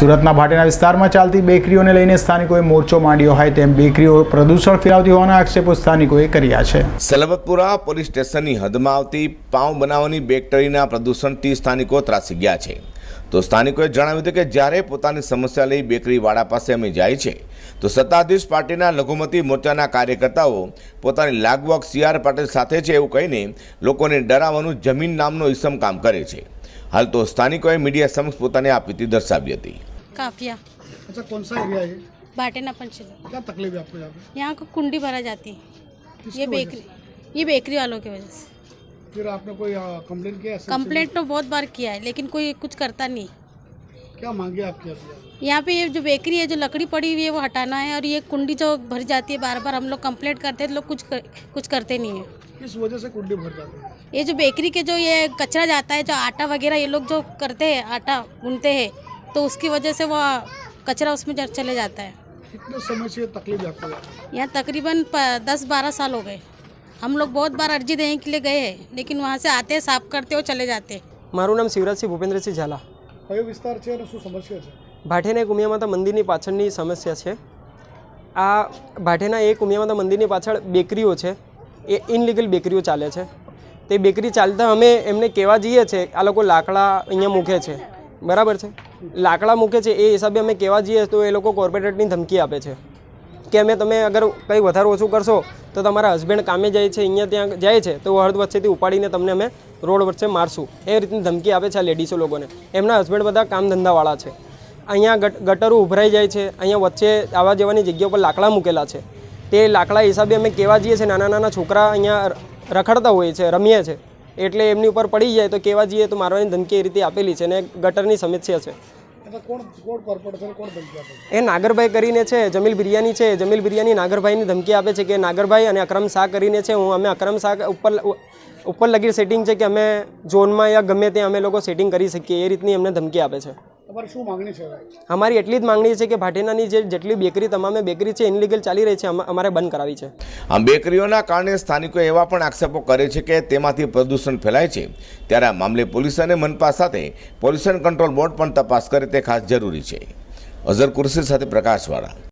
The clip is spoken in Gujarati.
સુરતના ભાટેના વિસ્તારમાં ચાલતી બેકરીઓને લઈને સ્થાનિકોએ મોરચો માંડ્યો હોય તેમ બેકરીઓ પ્રદૂષણ ફેલાવતી હોવાના આક્ષેપો સ્થાનિકોએ કર્યા છે. સલબતપુરા પોલીસ સ્ટેશનની હદમાં આવતી પાઉં બનાવવાની બેક્ટેરિયાના પ્રદૂષણથી સ્થાનિકો ત્રાસી ગયા છે. તો સ્થાનિકોએ જણાવ્યું હતું કે જ્યારે પોતાની સમસ્યા લઈ બેકરીવાળા પાસે અમે જાય છે, તો સત્તાધીશ પાર્ટીના લઘુમતી મોરચાના કાર્યકર્તાઓ પોતાની લાગવગ સી આર પાટીલ સાથે છે એવું કહીને લોકોને ડરાવવાનું જમીન નામનો ઇસમ કામ કરે છે. હાલ તો સ્થાનિકોએ મીડિયા સમક્ષ પોતાની આપીતી દર્શાવી હતી. काफिया अच्छा कौन सा एरिया है? बाटेना पंचला क्या तकलीफ़ है आपको यहाँ पे? यहाँ को कुंडी भरा जाती है। ये बेकरी ये बेकरी वालों की वजह से? फिर आपने कोई कंप्लेन किया कंप्लेंट तो बहुत बार किया है लेकिन कोई कुछ करता नहीं। क्या मांगे आपकी यहाँ पे? ये जो बेकरी है जो लकड़ी पड़ी हुई है वो हटाना है और ये कुंडी जो भर जाती है बार बार हम लोग कंप्लेंट करते हैं तो लोग कुछ कर, कुछ करते नहीं है। किस वजह से कुंडी भर जाती है? ये जो बेकरी के जो ये कचरा जाता है जो आटा वगैरह ये लोग जो करते हैं आटा गूंथते हैं तो उसकी वजह से वो कचरा उसमें जा- चले जाता है कितने समय से ये तकलीफ है आपको यहाँ? यहाँ तकरीबन प- दस बारह साल हो गए हम लोग बहुत बार अर्जी देने के लिए गए हैं लेकिन वहाँ से आते हैं साफ करते और चले जाते हैं મારું નામ શિવરાજસિંહ ભૂપેન્દ્રસિંહ ઝાલા કયો વિસ્તાર છે અને શું સમસ્યા છે ભાઠેના એક ઉમિયા માતા મંદિરની પાછળની સમસ્યા છે આ ભાઠેના એક ઉમિયા માતા મંદિરની પાછળ બેકરીઓ છે એ ઇનલીગલ બેકરીઓ ચાલે છે તે બેકરી ચાલતા અમે એમને કહેવા જઈએ છીએ આ લોકો લાકડા અહીંયા મૂકે છે બરાબર છે. લાકડા મૂકે છે એ હિસાબે અમે કહેવા જઈએ તો એ લોકો કોર્પોરેટની ધમકી આપે છે. કે અમે તમે અગર કંઈ વધારે ઓછું કરશો તો તમારા હસબન્ડ કામે જાય છે, અહીંયા ત્યાં જાય છે, તો હળદ વચ્ચેથી ઉપાડીને તમને અમે રોડ વચ્ચે મારશું. એ રીતની ધમકી આપે છે આ લેડીસો લોકોને. એમના હસબન્ડ બધા કામ ધંધાવાળા છે. અહીંયા ગટ, ગટરો ઉભરાઈ જાય છે, અહીંયા વચ્ચે આવા જવાની જગ્યા પર લાકડા મૂકેલા છે. તે લાકડા હિસાબે અમે કહેવા જઈએ છીએ નાના નાના છોકરા અહીંયા રખડતા હોય છે, રમીએ છે. એટલે એમની ઉપર પડી જાય તો કહેવા જઈએ તો મારવાની ધમકી એ રીતે આપેલી છે અને ગટરની સમસ્યા છે. એ નાગરભાઈ કરીને છે જમીલ બિરયાની છે જમીલ બિરયાની નાગરભાઈની ધમકી આપે છે કે નાગરભાઈ અને અક્રમ શાહ કરીને છે હું અમે અક્રમ શાહ ઉપર ઉપર લગી સેટિંગ છે કે અમે ઝોનમાં યા ગમે ત્યાં અમે લોકો સેટિંગ કરી શકીએ એ રીતની અમને ધમકી આપે છે. શું માંગણી છે અમારી એટલી જ માંગણી છે કે ભાટેનાની જે જેટલી બેકરી તમામે બેકરી છે ઇનલીગલ ચાલી રહી છે અમારે બંધ કરાવી છે. આ બેકરીઓના કારણે સ્થાનિકો એવા પણ આક્ષેપો કરે છે કે તેમાંથી પ્રદૂષણ ફેલાય છે. ત્યારે આ મામલે પોલીસ અને મનપા સાથે પોલ્યુશન કંટ્રોલ બોર્ડ પણ તપાસ કરે તે ખાસ જરૂરી છે. અઝર કુરશી સાથે પ્રકાશવાળા.